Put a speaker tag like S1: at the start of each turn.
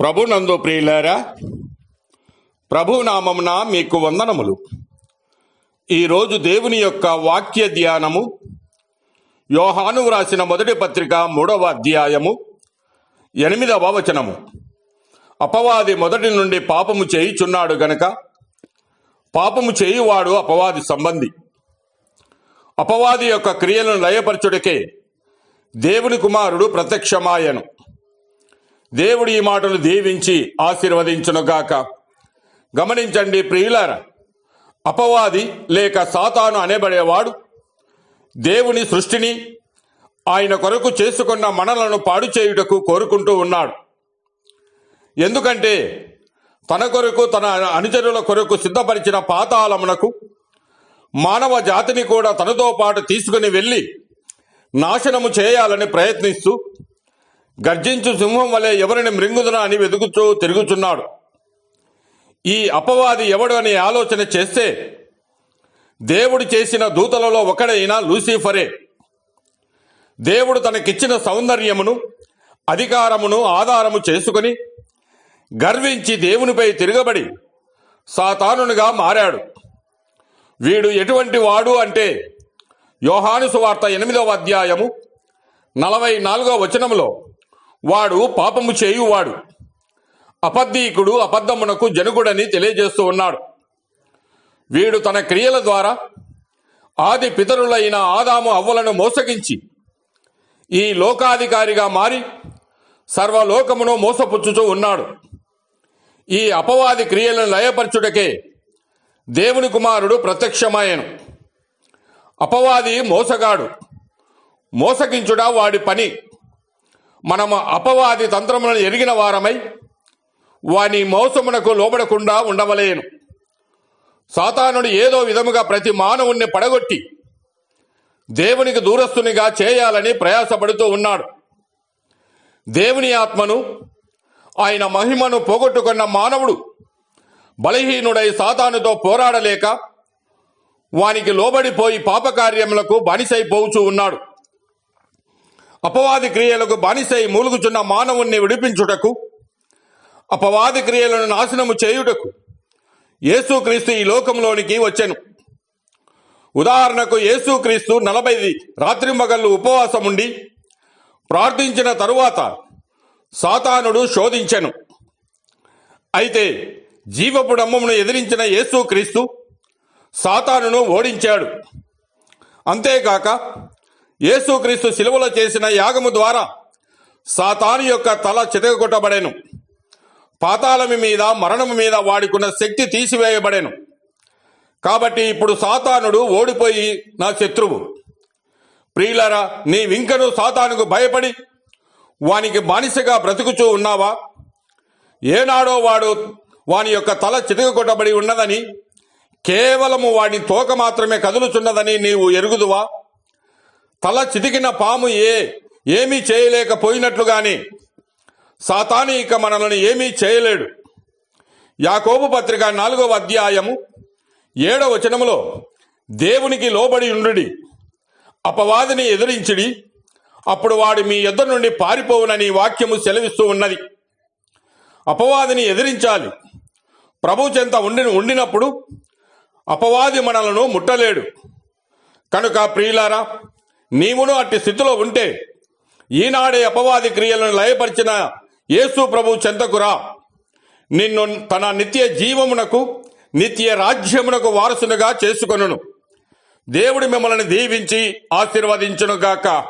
S1: ప్రభునందు ప్రియులారా ప్రభు నామమున మీకు వందనములు. ఈరోజు దేవుని యొక్క వాక్య ధ్యానము యోహాను వ్రాసిన మొదటి పత్రిక మూడవ అధ్యాయము ఎనిమిదవ వచనము. అపవాది మొదటి నుండి పాపము చేయుచున్నాడు గనక పాపము చేయువాడు అపవాది సంబంధి. అపవాది యొక్క క్రియలను లయపరచుడికే దేవుని కుమారుడు ప్రత్యక్షమాయను. దేవుడి ఈ మాటలు దీవించి ఆశీర్వదించునుగాక. గమనించండి ప్రియులార అపవాది లేక సాతాను అనేబడేవాడు దేవుని సృష్టిని ఆయన కొరకు చేసుకున్న మనలను పాడు చేయుటకు కోరుకుంటూ ఉన్నాడు. ఎందుకంటే తన కొరకు తన అనుచరుల కొరకు సిద్ధపరిచిన పాతాళమునకు మానవ జాతిని కూడా తనతో పాటు తీసుకుని వెళ్ళి నాశనము చేయాలని ప్రయత్నిస్తూ గర్జించు సింహం వలె ఎవరిని మృంగుదునా అని వెతుకుచూ తిరుగుచున్నాడు. ఈ అపవాది ఎవడు అని ఆలోచన చేస్తే దేవుడు చేసిన దూతలలో ఒకడైన లూసిఫరే. దేవుడు తనకిచ్చిన సౌందర్యమును అధికారమును ఆధారము చేసుకుని గర్వించి దేవునిపై తిరగబడి సాతానునిగా మారాడు. వీడు ఎటువంటి వాడు అంటే యోహాను సువార్త ఎనిమిదవ అధ్యాయము నలభై నాలుగవ వచనములో వాడు పాపము చేయువాడు. అబద్ధీకుడు అబద్ధమునకు జనుగుడని తెలియజేస్తూ ఉన్నాడు. వీడు తన క్రియల ద్వారా ఆది పితరులైన ఆదాము అవ్వలను మోసగించి ఈ లోకాధికారిగా మారి సర్వలోకమును మోసపుచ్చుతూ ఉన్నాడు. ఈ అపవాది క్రియలను లయపరచుటకే దేవుని కుమారుడు ప్రత్యక్షమాయను. అపవాది మోసగాడు. మోసగించుట వాడి పని. మనము అపవాది తంత్రములను ఎరిగిన వారమై వాని మోసమునకు లోబడకుండా ఉండవలేను. సాతానుడు ఏదో విధముగా ప్రతి మానవుణ్ణి పడగొట్టి దేవునికి దూరస్తునిగా చేయాలని ప్రయాసపడుతూ ఉన్నాడు. దేవుని ఆత్మను ఆయన మహిమను పోగొట్టుకున్న మానవుడు బలహీనుడై సాతానుతో పోరాడలేక వానికి లోబడిపోయి పాపకార్యములకు బానిసైపోవుచూ ఉన్నాడు. అపవాది క్రియలకు బానిసై మూలుగుచున్న మానవుణ్ణి విడిపించుటకు అపవాది క్రియలను నాశనము చేయుటకు యేసుక్రీస్తు ఈ లోకంలోనికి వచ్చెను. ఉదాహరణకు యేసుక్రీస్తు నలభై రాత్రింబగళ్ళు ఉపవాసముండి ప్రార్థించిన తరువాత సాతానుడు శోధించెను. అయితే జీవపు డమ్మమును ఎదిరించిన యేసుక్రీస్తు సాతానును ఓడించాడు. అంతేకాక యేసుక్రీస్తు శిలువలో చేసిన యాగము ద్వారా సాతాను యొక్క తల చితగొట్టబడెను పాతాళమి మీద మరణము మీద వాడికున్న శక్తి తీసివేయబడెను. కాబట్టి ఇప్పుడు సాతానుడు ఓడిపోయి నా శత్రువు. ప్రియులరా నీవింకను సాతానుకు భయపడి వానికి బానిసగా బ్రతుకుచూ ఉన్నావా? ఏనాడో వాడు వాని యొక్క తల చితగొట్టబడి ఉన్నదని కేవలము వాడి తోక మాత్రమే కదులుచున్నదని నీవు ఎరుగుదువా? తల చితికిన పాము ఏ ఏమీ చేయలేకపోయినట్లుగానే సాతాను ఇక మనలను ఏమీ చేయలేడు. యాకోబు పత్రిక నాలుగవ అధ్యాయము ఏడవ వచనములో దేవునికి లోబడి ఉండుడి అపవాదిని ఎదిరించిడి అప్పుడు వాడు మీ ఇద్దరు నుండి పారిపోవునని వాక్యము సెలవిస్తూ ఉన్నది. అపవాదిని ఎదిరించాలి. ప్రభు చెంత ఉండి ఉండినప్పుడు అపవాది మనలను ముట్టలేడు. కనుక ప్రియులారా నీవును అట్టి స్థితిలో ఉంటే ఈనాడే అపవాది క్రియలను లయపరిచిన యేసు ప్రభు చెంతకురా నిన్ను తన నిత్య జీవమునకు నిత్య రాజ్యమునకు వారసునిగా చేసుకొనును. దేవుడు మిమ్మల్ని దీవించి ఆశీర్వదించునుగాక.